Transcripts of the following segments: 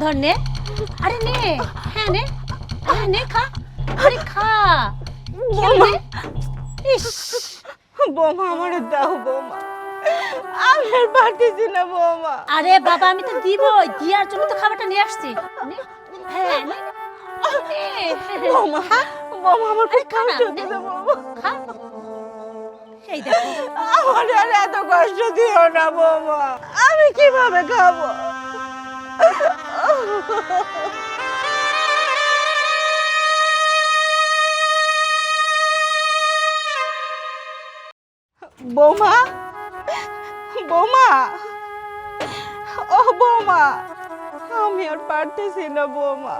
ধর নে। আরে নে। হ্যাঁ নে। হ্যাঁ নে খা। আরে খা। নে। ইস। বৌমা আমার দাও বৌমা। আমি আর পারতেছি না বৌমা। আরে বাবা আমি তো দিবই। দিয়ার জন্য তো খাবারটা নিয়ে আসছি। নে, হ্যাঁ নে। বৌমা বৌমা আমার খুব কষ্ট হচ্ছে বৌমা। খা। এই দেখো। আমার আর এত কষ্ট দিও না বৌমা। আমি কীভাবে খাব? বৌমা বৌমা, ও বৌমা, আমি আর পারতেছি না বৌমা।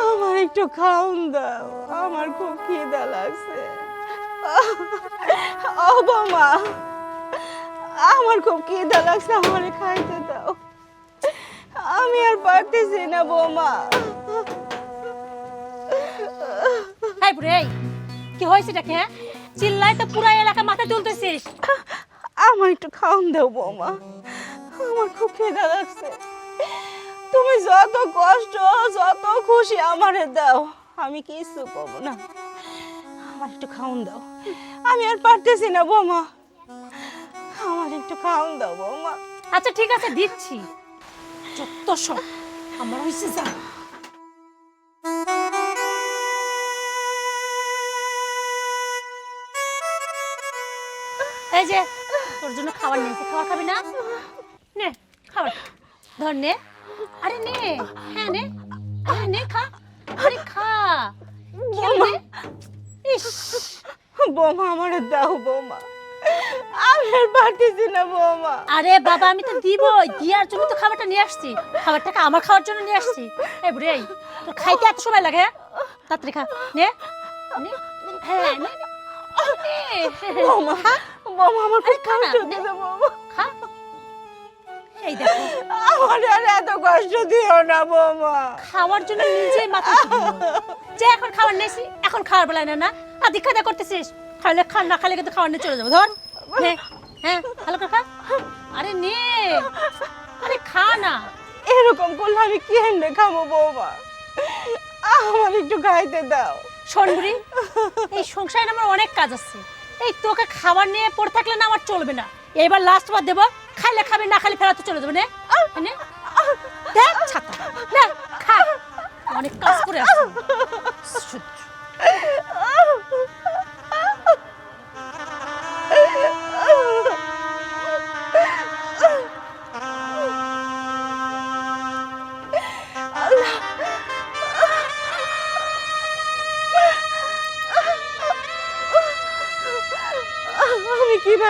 আমার একটু খাওন দাও, আমার খুব খিদা লাগছে। ও বৌমা, আমার খুব খিদা লাগছে, আমার খাইতে দাও। আমি আর পারতেছি না বৌমা। এই বুড়ে এই কি হয়েছে এটাকে হ্যাঁ? চিল্লাই তো পুরা এলাকা মাথায় তুলতেছিস। আমার একটু খাওন দাও বৌমা। আমার খুব খিদা লাগছে। তুমি যত কষ্ট যত খুশি আমারে দাও। আমি কিছু পাবো না। আমার একটু খাওন দাও। আমি আর পারতেছি না বৌমা। আমার একটু খাওন দাও বৌমা। আচ্ছা ঠিক আছে দিচ্ছি। যত সব আমার হয়েছে যা। এই যে, তোর জন্য খাবার নিয়েছি খাবার খাবি না? নে, খাবার ধর, নে। আরে, নে। হ্যাঁ নে। হ্যাঁ নে, খা। আরে, খা। নে। ইস বৌমা, আমারে দাও, বৌমা। আমি আর পারতেছি না বৌমা। আরে বাবা আমি তো দিবই। দিয়ার জন্য তো খাবারটা নিয়ে আসছি। খাবারটাকে আমার খাওয়ার জন্য নিয়ে আসছি। এই বুড়ি এই তোর খাইতে এত সময় লাগে হ্যাঁ? তাড়াতাড়ি খা। নে। নে। হ্যাঁ নে, নে। বৌমা বৌমা আমার খুব আরে খা কষ্ট নে। হচ্ছে বৌমা। খা। এই দেখো। আমার আর এত কষ্ট দিও না বৌমা। খাওয়ার জন্য নিজেই মাথা। যে এখন খাবার নিয়েছি এখন খাওয়ার বেলায় না না। আর দীক্ষা করতেছিস। খাইলে খা না খাইলে কিন্তু খাওয়ার নিয়ে চলে যাব। ধর। নে হ্যাঁ ভালো খা আরে নে আরে খা না। এরকম করলে আমি কি এনে খাব বৌমা? আমার একটু খাইতে দাও। শোনবুড়ি এই সংসারে আমার অনেক কাজ আছে। এই তোকে খাবার নিয়ে পড়ে থাকলে না আমার চলবে না। এবার লাস্ট বার দেবো খাইলে খাবি না খালি ফেরাতে চলে যাবে নে। দেখ ছাতা। না খা। অনেক কাজ করে আসছি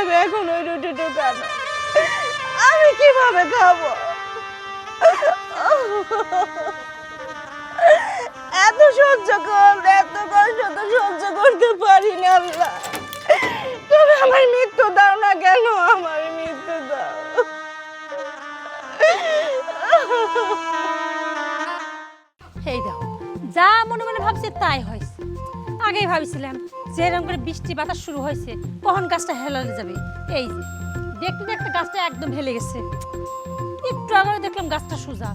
কীভাবে এখন, ওই রুটি ঢুকানো আমি কীভাবে খাব? এত সহ্য কর এত কষ্ট তো সহ্য করতে পারি না আল্লাহ তুমি আমার মৃত্যু দাও না কেন? আমার মৃত্যু দাও। এই দেখো, যা মনে মনে ভাবছি তাই হয়েছে। আগেই ভাবছিলাম যে এরকম করে বৃষ্টি বাতাস শুরু হয়েছে কখন গাছটা হেলালে যাবে? এই যে দেখতে দেখতে গাছটা একদম হেলে গেছে। একটু আগে দেখলাম গাছটা সোজা।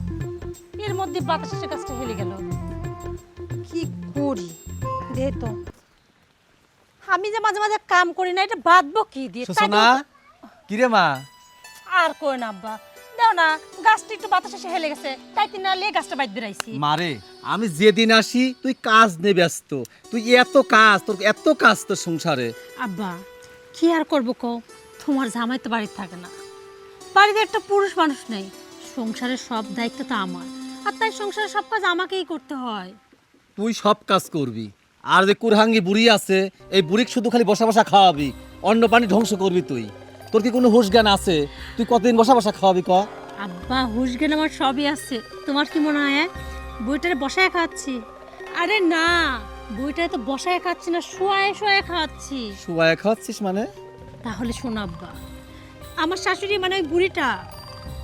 এর মধ্যে বাতাস এসে গাছটা হেলে গেল। কি করি? দে তো। আমি যে মাঝে মাঝে কাম করি না এটা বাঁধবো কি দিয়ে? তাই সুসনা তো- কিরে মা? আর কই না আব্বা। দাও না গাছটা একটু বাতাস এসে হেলে গেছে। তাই তিন না লে গাছটা বাইর বেরাইছি। মারে আমি যেদিন আসি তুই কাজ নিয়ে ব্যস্ত। তুই এত কাজ তোর এত কাজ তোর সংসারে। আব্বা কি আর করব কো তোমার জামাই তো বাড়িতে থাকে না। বাড়িতে একটা পুরুষ মানুষ নেই। সংসারের সব দায়িত্ব তো আমার। আর তাই সংসারের সব কাজ আমাকেই করতে হয়। তুই সব কাজ করবি। আর যে কুরহাঙ্গি বুড়ি আছে এই বুড়িক শুধু খালি বসা বসা খাওয়াবি। অন্য পানি ধ্বংস করবি তুই। তোর কি কোনো হুশ জ্ঞান আছে? তুই কতদিন বসা বসা খাওয়াবি ক? আব্বা হুশ জ্ঞান আমার সবই আছে। তোমার কি মনে হয় হ্যাঁ? বইটারে বসায় খাচ্ছি আরে না বইটারে তো বসায় খাচ্ছি না শোয়ায় শোয়ায় খাচ্ছি শুয়ায় খাওয়াচ্ছিস মানে? তাহলে শোন আব্বা আমার শাশুড়ি মানে ওই বুড়িটা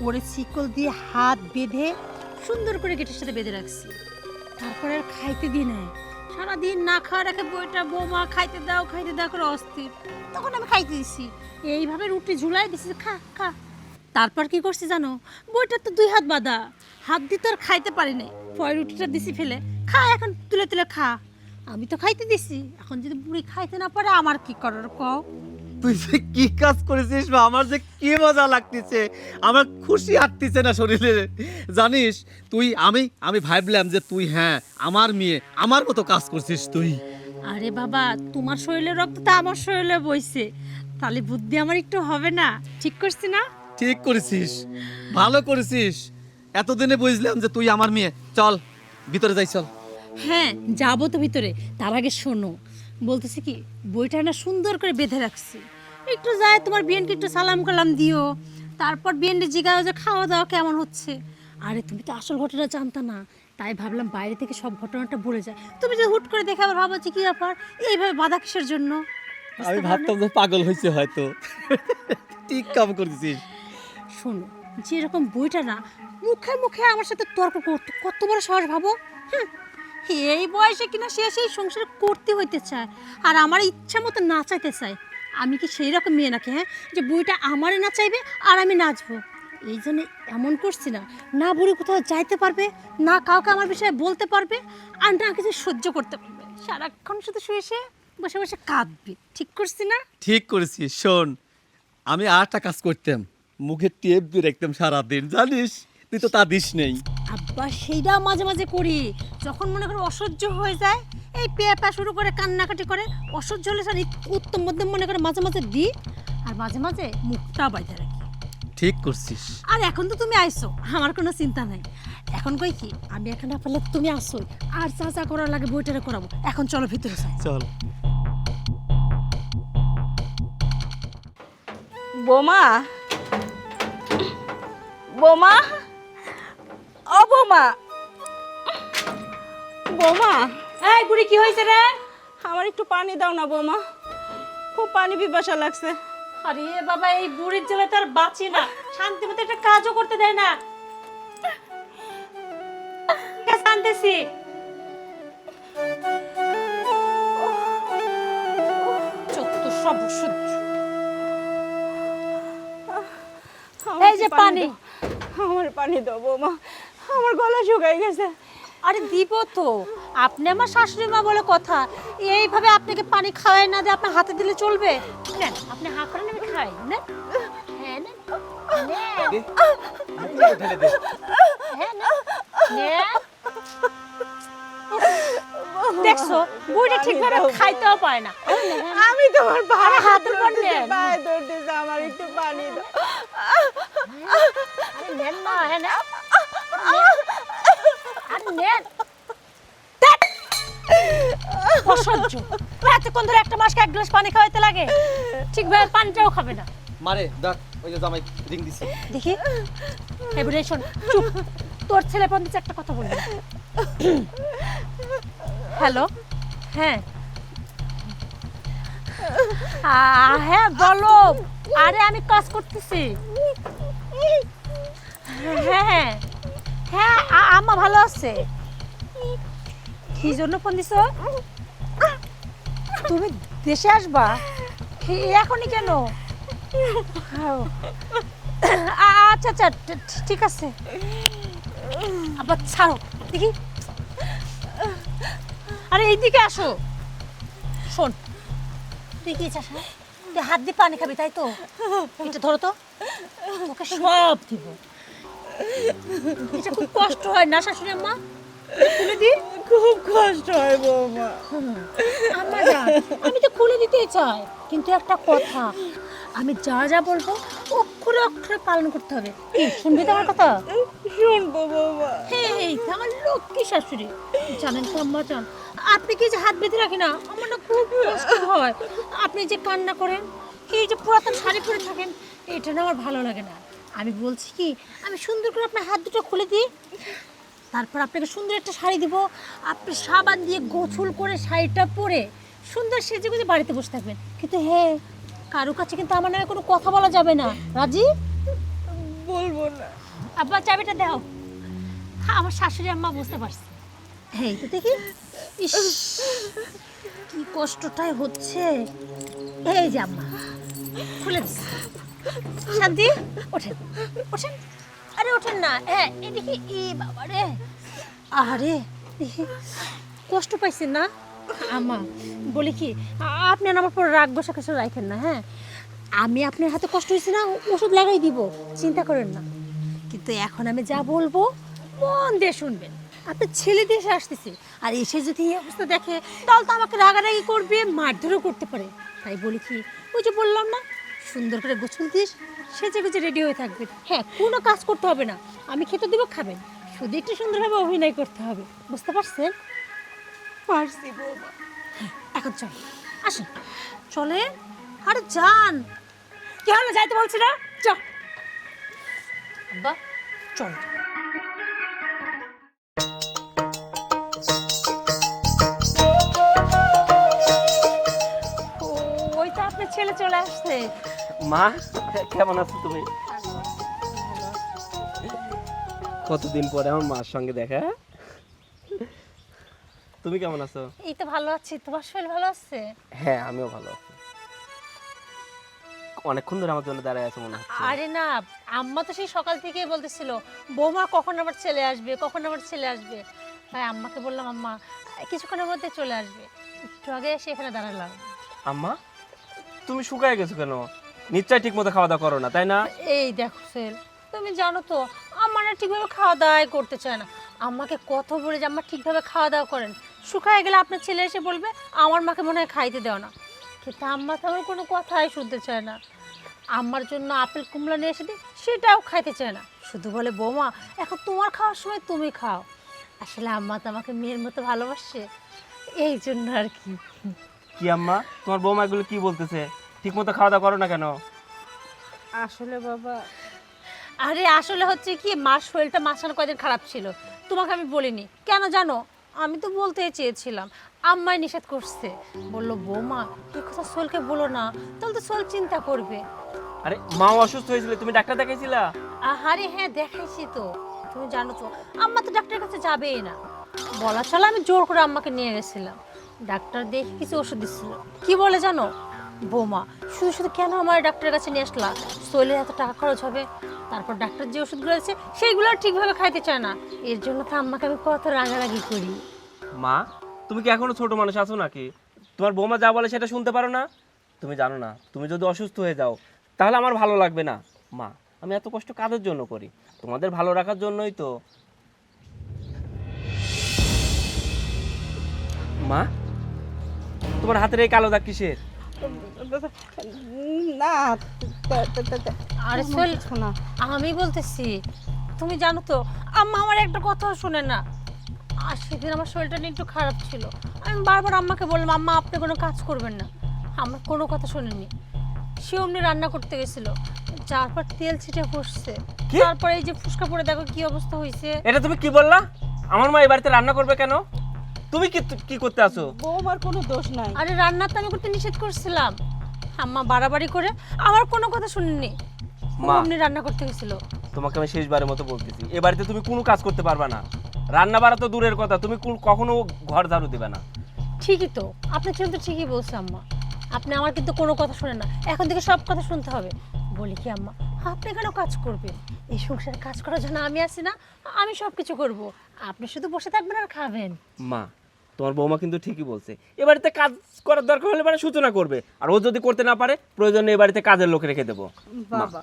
ওরে শিকল দিয়ে হাত বেঁধে সুন্দর করে গেটের সাথে বেঁধে রাখছি। তারপরে আর খাইতে দিই নাই। সারাদিন না খাওয়া রাখে বইটা বৌমা খাইতে দাও খাইতে দাও করে অস্থির। তখন আমি খাইতে দিছি। এইভাবে রুটি ঝুলাই দিছি খা খা। তারপর কি করছি জানো বইটা তো দুই হাত বাঁধা। হাত দিয়ে তো আর খাইতে পারি নাই। পয় রুটিটা দিছি ফেলে খা এখন তুলে তুলে খা। আমি তো খাইতে দিছি এখন যদি বুড়ি খাইতে না পারে আমার কি করার কও? তুই যে কি কাজ করেছিস বা আমার যে কি মজা লাগতেছে আমার খুশি হাঁটতেছে না শরীরে। জানিস তুই আমি আমি ভাবলাম যে তুই হ্যাঁ আমার মেয়ে আমার মতো কাজ করছিস তুই। আরে বাবা তোমার শরীরের রক্ত তো আমার শরীরে বইছে। তাহলে বুদ্ধি আমার একটু হবে না। ঠিক করছি না? ঠিক করেছিস ভালো করেছিস। এতদিনে বুঝলাম যে তুই আমার মেয়ে। চল ভিতরে যাই চল। হ্যাঁ যাব তো ভিতরে। তার আগে শোনো। বলতেছি কি বইটা না সুন্দর করে বেঁধে রাখছি। একটু যায় তোমার বিয়েনকে একটু সালাম কালাম দিও। তারপর বিয়েনকে জিগাও যে খাওয়া দাওয়া কেমন হচ্ছে। আরে তুমি তো আসল ঘটনা জানতা না। তাই ভাবলাম বাইরে থেকে সব ঘটনাটা বলে যায় তুমি যে হুট করে দেখে আবার ভাবো যে কি ব্যাপার? এইভাবে বাধা কিসের জন্য? আমি ভাবতাম যে পাগল হয়েছে হয়তো। ঠিক কাম করতেছিস। শোনো যেরকম বইটা না, মুখে মুখে আমার সাথে তর্ক করতো। কত বড় সাহস ভাবো? এই বয়সে কিনা সে সেই সংসার করতে হইতে চায়, আর আমার ইচ্ছা মতো নাচাইতে চায়। আমি কি সেই রকম মেয়ে নাকি হ্যাঁ যে বইটা আমারে নাচাইবে আর আমি নাচবো? এই জন্য এমন করছি না। না বুড়ি কোথাও যাইতে পারবে, না কাউকে আমার বিষয়ে বলতে পারবে, আর না কিছু সহ্য করতে পারবে। সারাক্ষণ শুধু শুয়ে সে বসে বসে কাঁদবে। ঠিক করছি না? ঠিক করেছি শোন, আমি একটা কাজ করতাম। মুখে টেপ দিয়ে রাখতাম সারাদিন জানিস? তুই তো তা দিস নেই। আব্বা সেইটা মাঝে মাঝে করি। যখন মনে করো অসহ্য হয়ে যায় এই পেপা শুরু করে কান্নাকাটি করে অসহ্য হলে স্যার উত্তম মধ্যম মনে করে মাঝে মাঝে দিই আর মাঝে মাঝে মুখটা বাইতে রাখি। ঠিক করছিস। আর এখন তো তুমি আইছো আমার কোনো চিন্তা নাই। এখন কই কি আমি এখন না পারলে তুমি আসো আর চা চা করার লাগে বইটারে করাবো। এখন চলো ভিতরে যাই। চল। বোমা বোমা? ও বোমা। বোমা। এই বুড়ি কি হয়েছে রে? আমার একটু পানি দাও না বোমা। খুব পানি পিপাসা লাগছে। আরে বাবা এই বুড়ির জন্য তার বাঁচি না। শান্তি মতো একটা কাজও করতে দেয় না। আনতেছি চত্ব সব এই যে পানি। আমার পানি দাও বোমা। আমার গলা শুকাই গেছে। আরে দিব তো। আপনি আমার শাশুড়ি মা বলে কথা। এইভাবে আপনাকে পানি খাওয়াই না দিয়ে আপনার হাতে দিলে চলবে? নেন আপনি হা করেন আমি খাই। নেন। হ্যাঁ নেন। হ্যাঁ নেন। নেন। দেখছ বুড়ি ঠিকভাবে খাইতেও পারে না। আমি তোমার পায়ে হাত হাত উপর নেন। আমার একটু পানি দাও। নেন না হ্যাঁ নেন আরে নেন অসহ্য। এতক্ষণ ধরে একটা মাসকে এক গ্লাস পানি খাওয়াইতে লাগে। ঠিকভাবে পানিটাও খাবে না। মারে দেখ ওই যে জামাই রিং দিছে। দেখি। এবারে শোন চুপ। তোর ছেলে একটা কথা বলবি। হ্যালো? হ্যাঁ। হ্যাঁ বলো। আরে, আমি কাজ করতেছি। হ্যাঁ হ্যাঁ আ- আম্মা ভালো আছে? কি জন্য ফোন দিছো? তুমি দেশে আসবা? এখনই কেন? আচ্ছা আচ্ছা ঠিক আছে। আবার ছাড়ো। দেখি। আরে, এইদিকে আসো। দেখি চাষা তুই হাত দিয়ে পানি খাবি তাই তো? এটা ধরো তো। তোকে সব দিব। এটা খুব কষ্ট হয় না শাশুড়ি আম্মা? খুলে দি। খুব কষ্ট হয় বৌমা। যান, আমি তো খুলে দিতেই চাই। কিন্তু একটা কথা আমি যা যা বলব অক্ষরে অক্ষরে পালন করতে হবে। কি শুনবি তো আমার কথা? শুনব বৌমা। তো আমার লক্ষ্মী শাশুড়ি। জানেন তো আম্মা জান। আপনি কি যে হাত বেঁধে রাখি না? আমার না খুব কষ্ট হয়। আপনি যে কান্না করেন এই যে পুরাতন শাড়ি পরে থাকেন এটা না আমার ভালো লাগে না। আমি বলছি কি আমি সুন্দর করে আপনার হাত দুটো খুলে দিই তারপর আপনাকে সুন্দর একটা শাড়ি দিব। আপনি সাবান দিয়ে গোছল করে শাড়িটা পরে সুন্দর সেজে গুজে বাড়িতে বসে থাকবেন। কিন্তু হ্যাঁ কারও কাছে কিন্তু আমার নামে কোনো কথা বলা যাবে না। রাজি? বলব না। আব্বা চাবিটা দাও। আমার শাশুড়ি আম্মা বুঝতে পারছে। এই তো দেখি। ইস, কি কষ্টটাই হচ্ছে। এই যে আম্মা, খুলে দিস। শান্তি, ওঠেন ওঠেন। আরে, ওঠেন না। হ্যাঁ এদিকে ই বাবা রে। আরে কষ্ট পাইছেন না? আমা বলি কি, আপনি আমার পর রাগ বসা কিছু রাখেন না হ্যাঁ? আমি আপনার হাতে কষ্ট হয়েছে না, ওষুধ লাগাই দিব। চিন্তা করেন না। কিন্তু এখন আমি যা বলব, মন দিয়ে শুনবেন। আপনার ছেলে দেশে আসতেছে। আর এসে যদি এই অবস্থা দেখে তাহলে তো আমাকে রাগারাগি করবে মারধরও করতে পারে। তাই বলি কি ওই যে বললাম না সুন্দর করে গোছল দিস সেজে গুজে রেডি হয়ে থাকবে। হ্যাঁ কোনো কাজ করতে হবে না। আমি খেতে দেবো খাবেন। শুধু একটু সুন্দরভাবে অভিনয় করতে হবে। বুঝতে পারছেন? পারছি বৌমা। এখন চল আসুন। চলে আরে যান। কি হলো যাইতে বলছি না? চল। আব্বা চল। ছেলে চলে আসছে। মা কেমন আছো তুমি? কতদিন পরে আমার মার সঙ্গে দেখা? তুমি কেমন আছো? এই তো ভালো আছি। তোমার শরীর ভালো আছে? হ্যাঁ আমিও ভালো আছি। অনেকক্ষণ ধরে আমার জন্য দাঁড়ায় আছে মনে হচ্ছে। আরে না আম্মা তো সেই সকাল থেকেই বলতেছিল বৌমা কখন আমার ছেলে আসবে? কখন আমার ছেলে আসবে? তাই আম্মাকে বললাম আম্মা কিছুক্ষণের মধ্যে চলে আসবে। একটু আগে এসে এখানে দাঁড়ালাম। আম্মা? তুমি শুকায় গেছো কেন? নিশ্চয় ঠিক মতো খাওয়া দাওয়া করো না, তাই না? এই দেখো সেল, তুমি জানো তো আম্মা না ঠিকভাবে খাওয়া দাওয়াই করতে চায় না। আম্মাকে কত বলে যে আম্মা ঠিকভাবে খাওয়া দাওয়া করেন। শুকায় গেলে আপনার ছেলে এসে বলবে, আমার মাকে মনে হয় খাইতে দেও না। কিন্তু আম্মা তো আমার কোনো কথাই শুনতে চায় না। আম্মার জন্য আপেল কুমড়া নিয়ে এসে দিই, সেটাও খাইতে চায় না। শুধু বলে, বৌমা, এখন তোমার খাওয়ার সময় তুমি খাও। আসলে আম্মা তো আমাকে মেয়ের মতো ভালোবাসে। এই জন্য আর কি। কি আম্মা? তোমার বৌমা এগুলো কি বলতেছে? ঠিক মতো খাওয়া দাওয়া করো না কেন? আসলে বাবা আরে আসলে হচ্ছে কি মার শরীরটা মাঝখানে কয়দিন খারাপ ছিল। তোমাকে আমি বলিনি। কেন জানো? আমি তো বলতে চেয়েছিলাম। আম্মাই নিষেধ করছে। বলল বৌমা এই কথা সোলকে বলো না। তাহলে তো সোল চিন্তা করবে। আরে মা অসুস্থ হয়েছিল। তুমি ডাক্তার দেখাইছিলা? আরে হ্যাঁ দেখাইছি তো। তুমি জানো তো আম্মা তো ডাক্তারের কাছে যাবেই না। বলা চলা আমি জোর করে আম্মাকে নিয়ে গেছিলাম। ডাক্তার দেখে কিছু ওষুধ দিচ্ছিল কি বলে জানো? বৌমা, শুধু শুধু কেন আমার ডাক্তারের কাছে নিয়ে আসলা? শরীরে এত টাকা খরচ হবে, তারপর ডাক্তার যে ওষুধগুলো আছে সেইগুলো ঠিকভাবে খাইতে চায় না। এর জন্য তো আম্মাকে আমি কত রাগারাগি করি। মা, তুমি কি এখনও ছোট মানুষ আছো নাকি? তোমার বৌমা যা বলে সেটা শুনতে পারো না? তুমি জানো না, তুমি যদি অসুস্থ হয়ে যাও, তাহলে আমার ভালো লাগবে না। মা, আমি এত কষ্ট কাদের জন্য করি? তোমাদের ভালো রাখার জন্যই তো। মা? তোমার হাতের এই কালো দাগ কিসের? না আরে তেমন সোহেল কিছু না। আমি বলতেছি তুমি জানো তো আম্মা আমার একটা কথাও শুনে না। আর সেদিন আমার শরীরটা নিয়ে একটু খারাপ ছিল। আমি বারবার আম্মাকে বললাম আম্মা আপনি কোনো কাজ করবেন না। আমার কোনো কথা শোনেনি সে অমনি রান্না করতে গেছিল। যার পর তেল ছিটে পড়ছে? তারপরে এই যে ফুসকা পড়ে দেখো কি অবস্থা হয়েছে। এটা তুমি কি বললা? আমার মা এই বাড়িতে রান্না করবে কেন? তুমি কি কি করতে আসো বৌমার কোনো দোষ নাই। আরে রান্না তো আমি করতে নিষেধ করছিলাম। আম্মা বাড়াবাড়ি করে আমার কোনো কথা শুনেনি মা। অমনি রান্না করতে গেছিল। তোমাকে আমি শেষবারের মতো বলতেছি। এ বাড়িতে তুমি কোনো কাজ করতে পারবা না। রান্না বাড়া তো দূরের কথা। তুমি কখনো ঘর ঝাড়ু দিবে না। ঠিকই তো। আপনার ছেলে তো ঠিকই বলছে আম্মা। আপনি আমার কিন্তু কোনো কথা শুনে না। এখন থেকে সব কথা শুনতে হবে। বলি কি আম্মা আপনি কেন কাজ করবেন? এই সংসারে কাজ করার জন্য আমি আছি না। আমি সব কিছু করব। আপনি শুধু বসে থাকবেন আর খাবেন। মা তোমার বৌমা কিন্তু ঠিকই বলছে। এ বাড়িতে কাজ করার দরকার হলে মানে সূচনা করবে। আর ও যদি করতে না পারে প্রয়োজনে এ বাড়িতে কাজের লোক রেখে দেবো। বাবা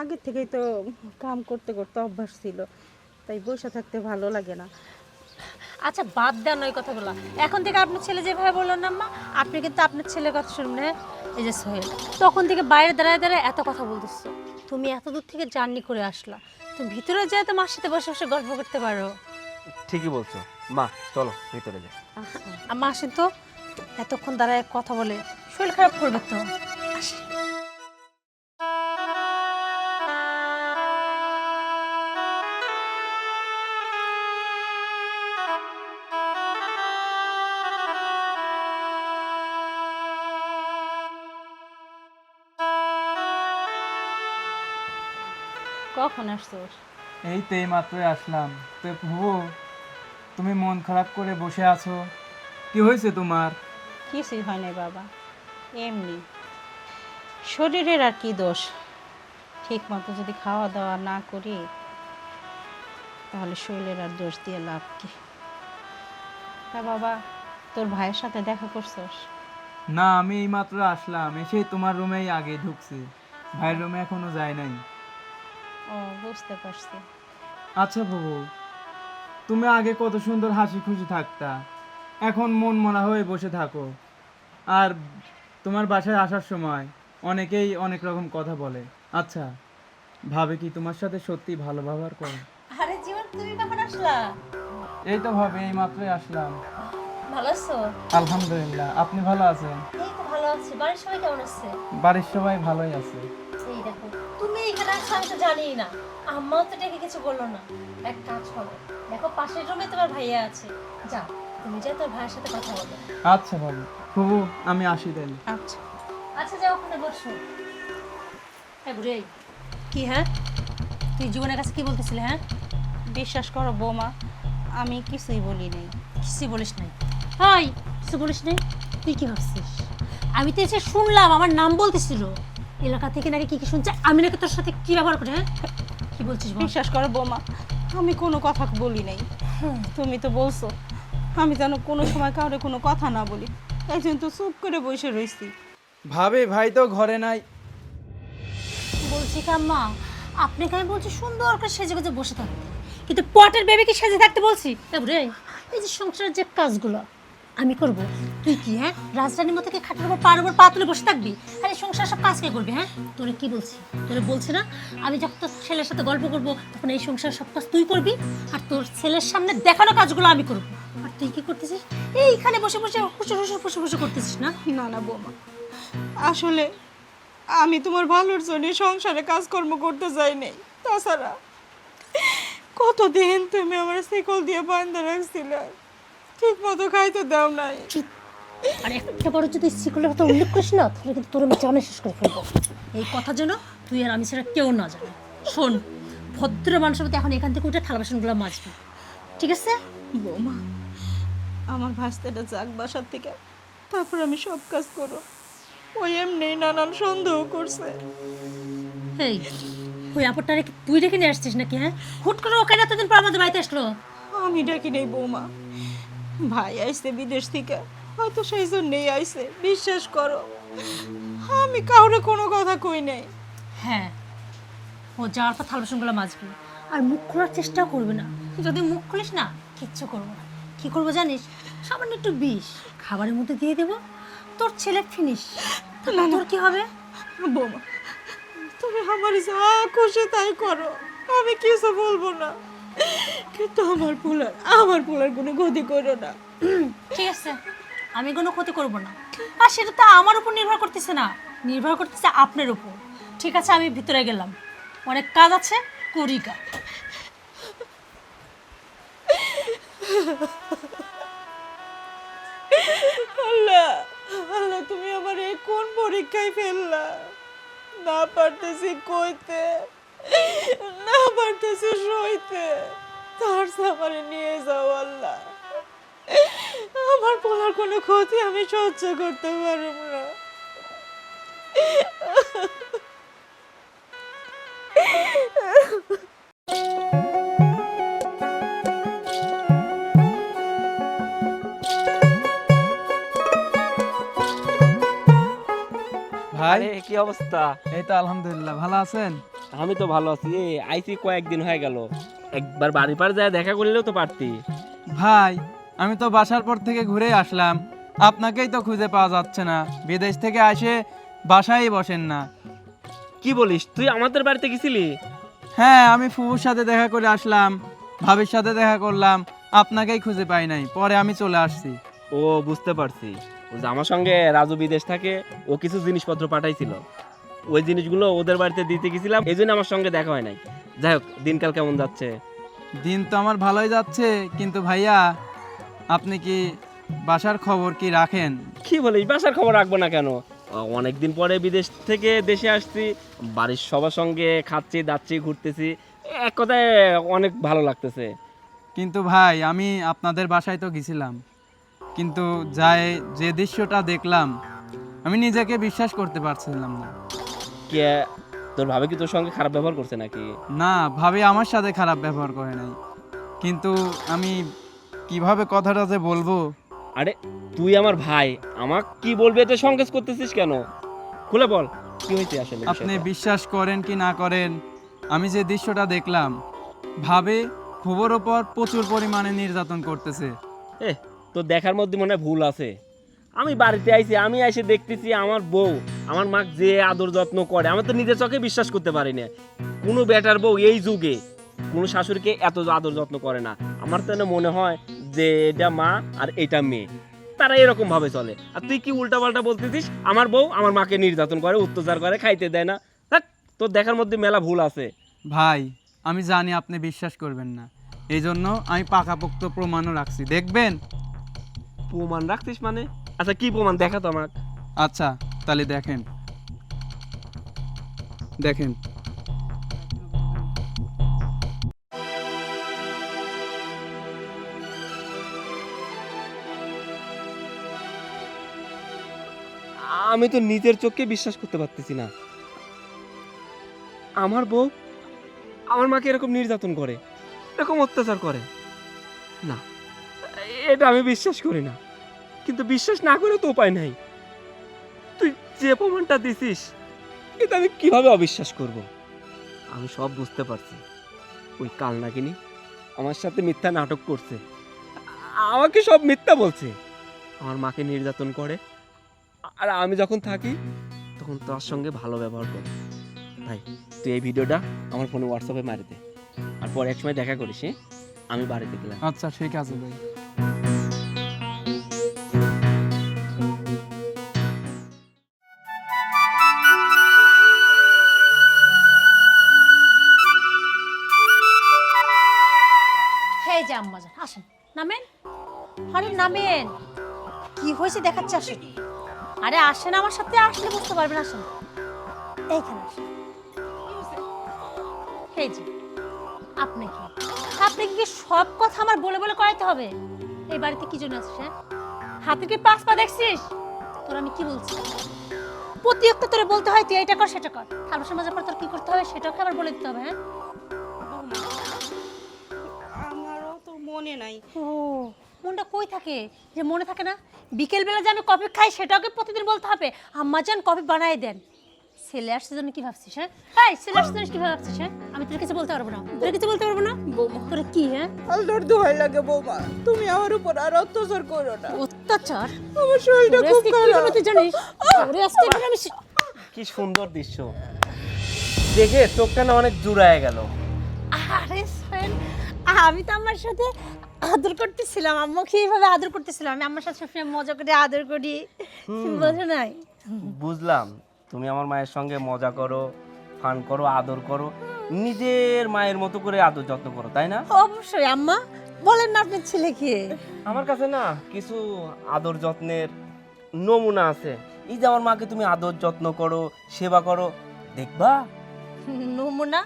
আগে থেকেই তো কাম করতে করতে অভ্যাস ছিল তাই বসে থাকতে ভালো লাগে না। আচ্ছা বাদ দেন ওই কথাগুলো। এখন থেকে আপনার ছেলে যেভাবে বললেন না মা আপনি কিন্তু আপনার ছেলের কথা শুনবেন হ্যাঁ? এই যে সোহেল তখন থেকে বাইরে দাঁড়ায় দাঁড়ায় এত কথা বলতেছো। তুমি এত দূর থেকে জার্নি করে আসলা। তুমি ভিতরে যায় তো মার সাথে বসে বসে গল্প করতে পারো। ঠিকই বলছো। মা চলো ভিতরে যাই। আচ্ছা আম্মা আসেন তো। এতক্ষণ দাঁড়ায় কথা বলে শরীর খারাপ করবে তো। আসেন। কখন আসছো? এই তো এই মাত্রই আসলাম। তো তুমি মন খারাপ করে বসে আছো। কি হয়েছে তোমার? কিছুই হয় নাই বাবা এমনি। শরীরের আর কি দোষ? ঠিক মতো যদি খাওয়া দাওয়া না করি তাহলে শরীরের আর দোষ দিয়ে লাভ কি? তা বাবা তোর ভাইয়ের সাথে দেখা করছস? না আমি এইমাত্র আসলাম এসেই তোমার রুমেই আগে ঢুকছি। ভাইয়ের রুমে এখনও যাই নাই। ও বুঝতে পারছি। আচ্ছা বাবু তুমি আগে কত সুন্দর হাসি খুশি থাকতা। এখন মন মরা হয়ে বসে থাকো। আর তোমার বাসায় আসার সময় অনেকেই অনেক রকম কথা বলে। আচ্ছা ভাবে কি তোমার সাথে সত্যি ভালো ব্যবহার করে? আরে জীবন তুমি কখন আসলা? এই তো ভাবে এই মাত্রই আসলাম। ভালো আছো? আলহামদুলিল্লাহ আপনি ভালো আছেন? এই তো ভালো আছি। বাড়ির সবাই কেমন আছে? বাড়ির সবাই ভালোই আছে। এই দেখো তুমি এখানে তো জানিই না। আম্মাও তো ডেকে কিছু বলল না। এক কাজ করো। দেখো পাশের রুমে তোমার ভাইয়া আছে। যাও তুমি যাও তোর ভাইয়ের সাথে কথা বলো। আচ্ছা বাবু বাবু আমি আসি তাহলে। আচ্ছা। আচ্ছা যাও ওখানে বসো। হ্যাঁ বুড়ি কি হ্যাঁ? তুই জীবনের কাছে কি বলতেছিলি হ্যাঁ? বিশ্বাস করো বৌমা আমি কিছুই বলি নাই কিছু বলিস নাই। হাই কিছু বলিস নাই? তুই কি ভাবছিস? আমি তো এসে শুনলাম আমার নাম বলতেছিল। এলাকা থেকে নাকি কি কি শুনছে? আমি নাকি তোর সাথে কি ব্যবহার করে হ্যাঁ? কি বলছিস বিশ্বাস করো বৌমা আমি কোনো কথা বলি নাই। তুমি তো বলছো আমি যেন কোনো সময় কাউরে কোনো কথা না বলি। তাই জন্য তো চুপ করে বসে রইছি। ভাবে ভাই তো ঘরে নাই। বলছি কাম্মা আপনাকে আমি বলছি সুন্দর করে সেজে গুজে বসে থাকতে। কিন্তু পটের বেবিকে সেজে থাকতে বলছি? রে এই যে সংসারের যে কাজগুলো আমি করব? তুই কি হ্যাঁ? রাজধানীর মতো কি খাটের উপর পার উপর পা তুলে বসে থাকবি? আরে সংসার সব কাজ কে করবি হ্যাঁ? তোরে কি বলছি? তোরে বলছি না আমি যখন তোর ছেলের সাথে গল্প করব তখন এই সংসার সব কাজ তুই করবি আর তোর ছেলের সামনে দেখানো কাজগুলো আমি করব। আর তুই কি করতেছিস? এইখানে বসে বসে হুসুর হুসুর ফুসে ফুসে করতেছিস না? না না বৌমা। আসলে আমি তোমার ভালোর জন্য সংসারে কাজকর্ম করতে যাই নাই। তাছাড়া কতদিন তুমি আমার শিকল দিয়ে বান্ধা রাখছিলে? ঠিক মতো খাইতে দাও নাই। আর একটা বড় যদি শিকলের কথা উল্লেখ করিস না তাহলে কিন্তু তোর আমি জানে শেষ করে ফেলব। এই কথা যেন তুই আর আমি সেটা কেউ না জানে। শোন ভদ্র মানুষের মতো এখন এখান থেকে উঠে থালা বাসনগুলো মাজবি। ঠিক আছে? বৌমা আমার ভাস্তাটা যাক বাসার থেকে তারপর আমি সব কাজ করো ওই এমনি নানান সন্দেহ করছে। এই ওই আপরটা রেখে তুই রেখে নিয়ে আসছিস নাকি হ্যাঁ? হুট করে ওখানে এতদিন পর আমাদের বাড়িতে আসলো। আমি ডাকি নেই বৌমা। ভাই আইসে বিদেশ থেকে হয়তো সেই জন্যেই আইসে বিশ্বাস করো আমি কাউরে কোনো কথা কই নাই। হ্যাঁ ও যাওয়ার পর থালা বাসনগুলো মাজবি। আর মুখ খোলার চেষ্টাও করবে না। যদি মুখ খুলিস না কিচ্ছু করব না। কি করব জানিস? সামান্য একটু বিষ। খাবারের মধ্যে দিয়ে দেবো। তোর ছেলে ফিনিশ তোর কি হবে? বৌমা তুমি আমার যা খুশি তাই করো। আমি কিছু বলব না। কিন্তু আমার পোলার আমার পোলার কোনো ক্ষতি করো না। ঠিক আছে। আমি কোনো ক্ষতি করব না। আর সেটা তো আমার উপর নির্ভর করতেছে না। নির্ভর করতেছে আপনার উপর। ঠিক আছে, আমি ভিতরে গেলাম। অনেক কাজ আছে, করি কাজ আল্লাহ আল্লাহ, তুমি আমার এই কোন পরীক্ষায় ফেললা? না পারতেছি কইতে। না পারতেছি সইতে। তার সামারে নিয়ে যাও, আল্লাহ। আমার পোলার কোনো ক্ষতি আমি সহ্য করতে পারব না। ভাই? আরে কি অবস্থা? এই তো আলহামদুলিল্লাহ ভালো আছেন? আমি তো ভালো আছি। এই আইসি কয়েকদিন হয়ে গেল। একবার বাড়ি পার যায় দেখা করলেও তো পারতি। ভাই আমি তো বাসার পর থেকে ঘুরে আসলাম। আপনাকেই তো খুঁজে পাওয়া যাচ্ছে না। বিদেশ থেকে আসে বাসায় বসেন না। কি বলিস? তুই আমাদের বাড়িতে গেছিলি? হ্যাঁ আমি ফুফুর সাথে দেখা করে আসলাম ভাবির সাথে দেখা করলাম। আপনাকেই খুঁজে পাই নাই। পরে আমি চলে আসছি। ও বুঝতে পারছি। ও যে আমার সঙ্গে রাজু বিদেশ থাকে ও কিছু জিনিসপত্র পাঠাইছিল। ওই জিনিসগুলো ওদের বাড়িতে দিতে গেছিলাম এই জন্য আমার সঙ্গে দেখা হয় নাই। যাই হোক দিনকাল কেমন যাচ্ছে? দিন তো আমার ভালোই যাচ্ছে কিন্তু ভাইয়া আপনি কি বাসার খবর কি রাখেন? কি বলিস বাসার খবর রাখব না কেন? অনেকদিন পরে বিদেশ থেকে দেশে আসছি বাড়ির সবার সঙ্গে খাচ্ছি দাচ্ছি ঘুরতেছি। এক কথায় অনেক ভালো লাগতেছে। কিন্তু ভাই আমি আপনাদের বাসায় তো গেছিলাম। কিন্তু যাই যে দৃশ্যটা দেখলাম আমি নিজেকে বিশ্বাস করতে পারছিলাম না। কে তোর ভাবে কি তোর সঙ্গে খারাপ ব্যবহার করছে নাকি? না ভাবি আমার সাথে খারাপ ব্যবহার করে নাই। কিন্তু আমি কীভাবে কথাটা যে বলব? আরে তুই আমার ভাই আমাক কি বলবি এতে সংকেত করতেছিস কেন? খুলে বল কি হয়েছে আসলে আপনি বিশ্বাস করেন কি না করেন? আমি যে দৃশ্যটা দেখলাম ভাবে খুবর ওপর প্রচুর পরিমাণে নির্যাতন করতেছে। এ তোর দেখার মধ্যে মনে হয় ভুল আছে। আমি বাড়িতে আইছি আমি এসে দেখতেছি আমার বউ আমার মা যে আদর যত্ন করে আমি তো নিজের চোখে বিশ্বাস করতে পারি না। কোনো বেটার বউ এই যুগে কোনো শাশুড়িকে এত আদর যত্ন করে না। আমার তো মনে হয় যে এটা মা আর এটা মেয়ে। তারা এরকম ভাবে চলে। আর তুই কি উল্টা পাল্টা বলতেছিস? আমার বউ আমার মাকে নির্যাতন করে অত্যাচার করে খাইতে দেয় না। ধ্যাৎ, তোর দেখার মধ্যে মেলা ভুল আছে। ভাই আমি জানি আপনি বিশ্বাস করবেন না। এই জন্য আমি পাকাপোক্ত প্রমাণও রাখছি। দেখবেন? প্রমাণ রাখছিস মানে? আচ্ছা কি প্রমাণ? দেখা তো আমার আচ্ছা তাহলে দেখেন। দেখেন। আমি তো নিজের চোখকে বিশ্বাস করতে পারতেছি না। আমার বউ আমার মাকে এরকম নির্যাতন করে, এরকম অত্যাচার করে। না, এটা আমি বিশ্বাস করি না। কিন্তু বিশ্বাস না করে তো উপায় নাই। তুই যে প্রমাণটা দিছিস, এটা আমি কীভাবে অবিশ্বাস করব? আমি সব বুঝতে পারছি। ওই কাল নাকিনি আমার সাথে মিথ্যা নাটক করছে। আমাকে সব মিথ্যা বলছে। আমার মাকে নির্যাতন করে আর আমি যখন থাকি তখন তোর সঙ্গে ভালো ব্যবহার কর। ভাই তুই এই ভিডিওটা আমার ফোনে হোয়াটসঅ্যাপে মারে দে আর পরে এক সময় দেখা করিস হ্যাঁ? আমি বাড়িতে গেলাম। আচ্ছা ঠিক আছে ভাই। আসেন আমার সাথে আসলে বুঝতে পারবেন আসেন। এইখানে আসেন। এই যে আপনি কি? আপনি কি সব কথা আমার বলে বলে করাইতে হবে? এই বাড়িতে কি জন্য আছিস হ্যাঁ? হাতে কি পাঁচ পা দেখছিস? তোর আমি কি বলছি? প্রতিয়ক্ত তোরে বলতে হয় তুই এটা কর সেটা কর। তারপর সমাজের পর তোর কি করতে হবে সেটাকে আবার বলে দিতে হবে হ্যাঁ? আমারও তো মনে নাই। ও মনটা কই থাকে? যে মনে থাকে না? বিকেল বেলা যে আমি কফি খাই সেটাকে প্রতিদিন বলতে হবে? আম্মা যান কফি বানাই দেন। ছেলে আসছে জন্য কি ভাবছিস হ্যাঁ? এই ছেলে আসছে জন্য কি ভাবছিস হ্যাঁ? আমি তোর কিছু বলতে পারব না। তোর কিছু বলতে পারব না? বৌমা তোর কি হ্যাঁ? আল্লাহর দোহাই লাগে বৌমা। তুমি আমার উপর আর অত্যাচার করো না। অত্যাচার? আমার শরীরটা খুব খারাপ। তুই জানিস? তোর আজকে আমি কি সুন্দর দৃশ্য। দেখে চোখটা না অনেক জুড়ায় গেল। আরে আমি তো আমার সাথে আদর করতেছিলাম আম্মুকে এইভাবে আদর করতেছিলাম আমি আমার সাথে সবসময় মজা করে আদর করি। বোঝো নাই? বুঝলাম। তুমি আমার মায়ের সঙ্গে মজা করো ফান করো আদর করো নিজের মায়ের মতো করে আদর যত্ন করো তাই না? অবশ্যই আম্মা। বলেন না আপনার ছেলে কি। আমার কাছে না কিছু আদর যত্নের নমুনা আছে। এই যে আমার মাকে তুমি আদর যত্ন করো সেবা করো দেখবা? নমুনা?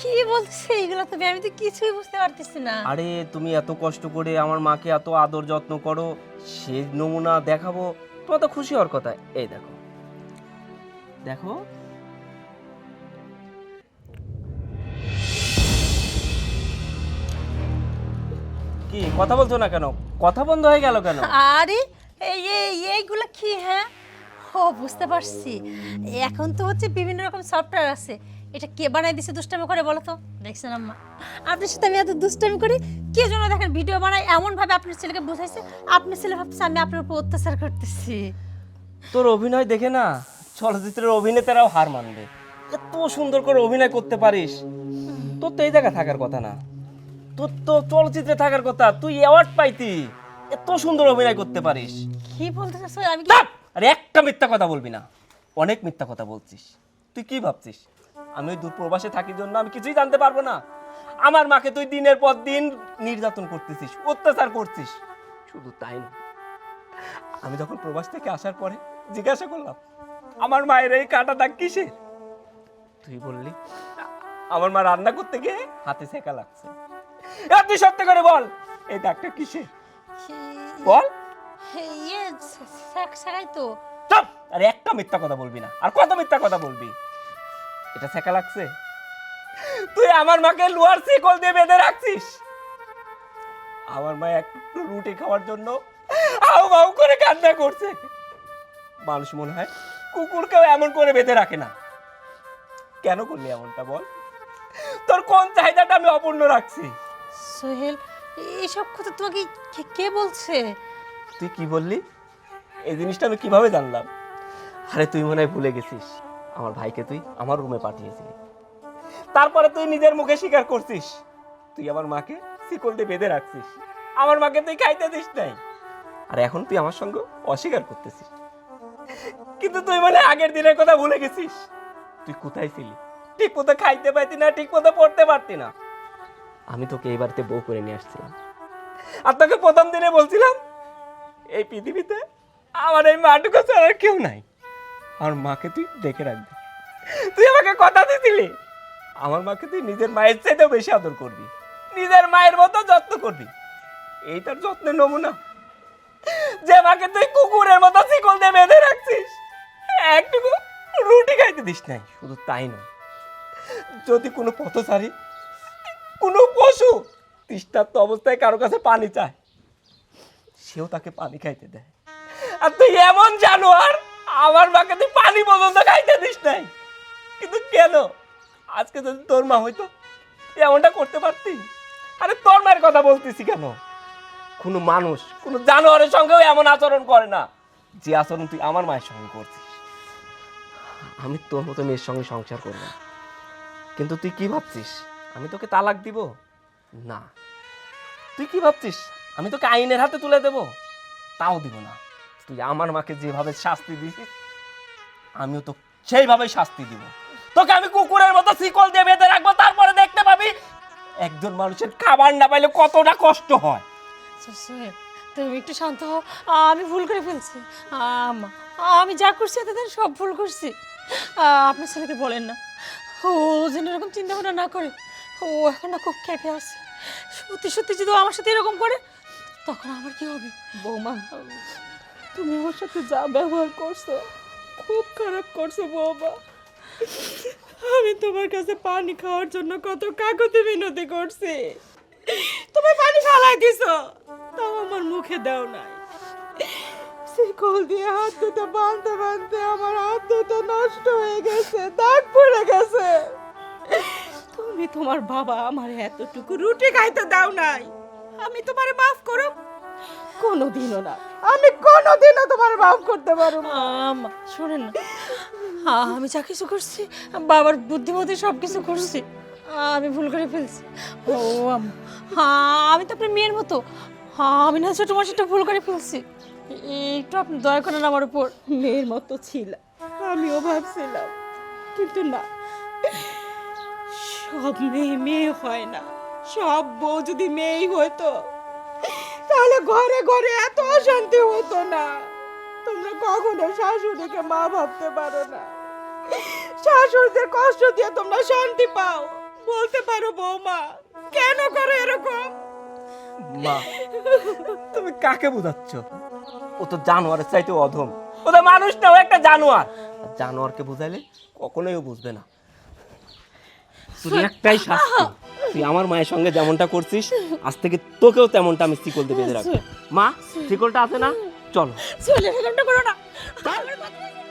কি বলছে এগুলো তুমি? আমি তো কিছুই বুঝতে পারতেছি না। আরে তুমি এত কষ্ট করে আমার মাকে এত আদর যত্ন করো সে নমুনা দেখাবো তোমার তো খুশি হওয়ার কথা। এই দেখো। দেখো। কি কথা বলছো না কেন? কথা বন্ধ হয়ে গেল কেন? আরে এই এই এইগুলো কি হ্যাঁ? ও বুঝতে পারছি। এখন তো হচ্ছে বিভিন্ন রকম সফটওয়্যার আছে। এটা কে বানাই দিছে দুষ্টামি করে বলো তো? দেখছেন আম্মা। আপনার সাথে আমি এত দুষ্টামি করি কে জন্য দেখেন ভিডিও বানাই এমন ভাবে আপনার ছেলেকে বুঝাইছে আপনার ছেলে ভাবছে আমি আপনার উপর অত্যাচার করতেছি। তোর অভিনয় দেখে না চলচ্চিত্রের অভিনেতারাও হার মানবে। এত সুন্দর করে অভিনয় করতে পারিস। তোর তো এই জায়গায় থাকার কথা না। তোর তো চলচ্চিত্রে থাকার কথা তুই অ্যাওয়ার্ড পাইতি। এত সুন্দর অভিনয় করতে পারিস। কি সোহেল? আমি আরে একটা মিথ্যা কথা বলবি না। অনেক মিথ্যা কথা বলছিস। তুই কি ভাবছিস? আমি ওই দূর প্রবাসে থাকির জন্য আমি কিছুই জানতে পারব না আমার মাকে তুই দিনের পর দিন নির্যাতন করতেছিস অত্যাচার করছিস শুধু তাই না আমি যখন প্রবাস থেকে আসার পরে জিজ্ঞাসা করলাম আমার মায়ের এই কাটা দাগ কিসের তুই বললি আমার মা রান্না করতে গিয়ে হাতে সেকা লাগছে তুই সত্যি করে বল এই দাগটা কিসের বল ইয়ে তো চুপ আরে একটা মিথ্যা কথা বলবি না আর কত মিথ্যা কথা বলবি এটা ছেঁকা লাগছে। তুই আমার মাকে লোয়ার শিকল দিয়ে বেঁধে রাখছিস। আমার মা একটু রুটি খাওয়ার জন্য আউ বাউ করে কান্না করছে। মানুষ মনে হয় কুকুরকেও এমন করে বেঁধে রাখে না। কেন করলি এমনটা বল? তোর কোন চাহিদাটা আমি অপূর্ণ রাখছি? সোহেল এইসব কথা তোমাকে কে- কে বলছে? তুই কি বললি? এই জিনিসটা আমি কীভাবে জানলাম? আরে তুই মনে হয় ভুলে গেছিস। আমার ভাইকে তুই আমার রুমে পাঠিয়েছিলি। তারপরে তুই নিজের মুখে স্বীকার করছিস। তুই আমার মাকে শিকল দিয়ে বেঁধে রাখছিস। আমার মাকে তুই খাইতে দিস নাই। আর এখন তুই আমার সঙ্গে অস্বীকার করতেছিস। কিন্তু তুই মানে আগের দিনের কথা ভুলে গেছিস। তুই কোথায় ছিলি? ঠিক মতো খাইতে পাইতি না, ঠিক মতো পড়তে পারতি না। আমি তোকে এই বাড়িতে বউ করে নিয়ে আসছিলাম। আর তোকে প্রথম দিনে বলছিলাম, এই পৃথিবীতে আমার এই মাটুকু ছাড়া আর কেউ নাই। আমার মাকে তুই দেখে রাখবি। তুই আমাকে কথা দিছিলি? আমার মাকে তুই নিজের মায়ের চাইতেও বেশি আদর করবি। নিজের মায়ের মতো যত্ন করবি। এই তার যত্নের নমুনা। যে মাকে তুই কুকুরের মতো শিকল দিয়ে বেঁধে রাখছিস একটুকু রুটি খাইতে দিস নাই। শুধু তাই নয় যদি কোনো পথচারী কোনো পশু তৃষ্ণার্ত অবস্থায় কারও কাছে পানি চায় সেও তাকে পানি খাইতে দেয়। আর তুই এমন জানোয়ার আমার মাকে তুই পানি পর্যন্ত খাইতে দিস নাই। কিন্তু কেন? আজকে যদি তোর মা হইতো এমনটা করতে পারতি? আরে তোর মায়ের কথা বলতেছি কেন? কোনো মানুষ, কোনো জানোয়ারের সঙ্গেও এমন আচরণ করে না, যে আচরণ তুই আমার মায়ের সঙ্গে করছিস। আমি তোর মতো মেয়ের সঙ্গে সংসার করব। কিন্তু তুই কি ভাবছিস? আমি তোকে তালাক দিব? না। তুই কি ভাবছিস? আমি তোকে আইনের হাতে তুলে দেব? তাও দিব না। তুই আমার মাকে যেভাবে শাস্তি দিছিস আমিও তো সেইভাবেই শাস্তি দিব। তোকে আমি কুকুরের মতো শিকল দিয়ে বেঁধে রাখব তারপরে দেখতে পাবি একজন মানুষের খাবার না পাইলে কতটা কষ্ট হয়। তুমি একটু শান্ত হও আমি ভুল করে ফেলছি। আমি যা করছি এতদিন সব ভুল করছি। আপনার ছেলেকে বলেন না। ও যেন এরকম চিন্তা ভাবনা না করে ও এখন না খুব খেপে আছে। সত্যি সত্যি যদি আমার সাথে এরকম করে তখন আমার কি হবে? বৌমা তুমি আমার সাথে যা ব্যবহার করছ, খুব খারাপ করছ বাবা আমি তোমার কাছে পানি খাওয়ার জন্য কত কাকতি মিনতি করছি। তুমি পানি ফালাই দিছো, তাও আমার মুখে দাও নাই। শিকল দিয়ে হাত দুটো বাঁধতে বাঁধতে আমার হাত দুটো নষ্ট হয়ে গেছে, দাগ পড়ে গেছে। তুমি তোমার বাবা আমার এতটুকু রুটি খাইতে দাও নাই, আমি তোমারে মাফ করো কোনোদিনও না। আমি কোনোদিনও তোমার মাফ করতে পারব না। আম্মা শোনেন না। আমি যা কিছু করছি বাবার বুদ্ধিমতি সব কিছু করছি আমি ভুল করে ফেলছি। ও হ্যাঁ আমি তো আপনার মেয়ের মতো। হ্যাঁ আমি না ছোট মাসিটা ভুল করে ফেলছি। একটু আপনি দয়া করেন আমার উপর। মেয়ের মতো ছিল আমিও ভাবছিলাম। কিন্তু না সব মেয়ে মেয়ে হয় না। সব বউ যদি মেয়েই হতো তাহলে ঘরে ঘরে এত অশান্তি হতো না। তোমরা কখনো শাশুড়িকে মা ভাবতে পারো না। শাশুড়িদের কষ্ট দিয়ে তোমরা শান্তি পাও। বলতে পারো বৌমা কেন করো এরকম? মা তুমি কাকে বোঝাচ্ছ? ও তো জানোয়ারের চাইতে অধম। ও তো মানুষ না ও একটা জানোয়ার। জানোয়ারকে বুঝাইলে কখনোই ও বুঝবে না। তুই একটাই শাস্তি। তুই আমার মায়ের সঙ্গে যেমনটা করছিস আজ থেকে তোকেও তেমনটা আমি শিকল দিয়ে বেঁধে রাখব। মা শিকলটা আছে না? চলো। করো না। আমার কথা